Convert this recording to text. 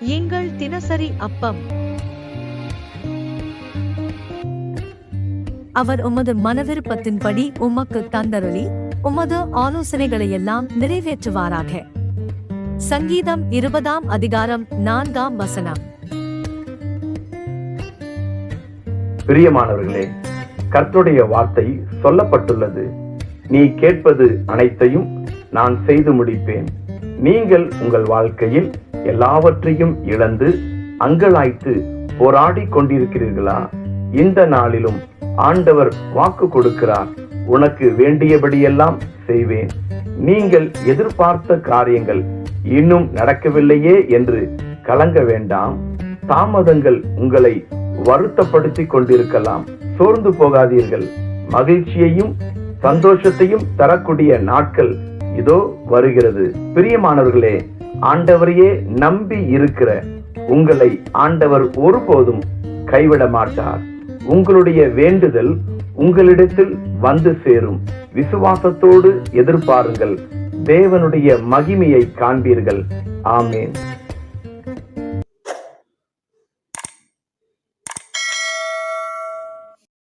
எங்கள் தினசரி அப்பம். அவர் உமது மனவிருப்பத்தின்படி உமக்கு தந்தருளி உமது ஆலோசனைகளையெல்லாம் நிறைவேற்றுவாராக. சங்கீதம் இருபதாம் அதிகாரம் நான்காம் வசனம். பிரியமானவர்களே கர்த்தருடைய வார்த்தை சொல்லப்பட்டுள்ளது. நீ கேட்பது அனைத்தையும் நான் செய்து முடிப்பேன். நீங்கள் உங்கள் வாழ்க்கையில் எல்லாவற்றையும் இழந்து அங்கலாய்த்து போராடி கொண்டிருக்கிறீர்களா? இந்த நாளிலும் ஆண்டவர் வாக்கு கொடுக்கிறார். உனக்கு வேண்டியபடியெல்லாம் செய்வேன். நீங்கள் எதிர்பார்த்த காரியங்கள் இன்னும் நடக்கவில்லையே என்று கலங்க வேண்டாம். தாமதங்கள் உங்களை வருத்தப்படுத்தி கொண்டிருக்கலாம். சோர்ந்து போகாதீர்கள். மகிழ்ச்சியையும் சந்தோஷத்தையும் தரக்கூடிய நாட்கள் இதோ வருகிறது. பிரியமானவர்களே ஆண்டவரையே நம்பி இருக்கிற உங்களை ஆண்டவர் ஒருபோதும் கைவிட மாட்டார். உங்களுடைய வேண்டுதல் உங்களிடத்தில் வந்து சேரும். விசுவாசத்தோடு எதிர்பாருங்கள். தேவனுடைய மகிமையை காண்பீர்கள். ஆமேன்.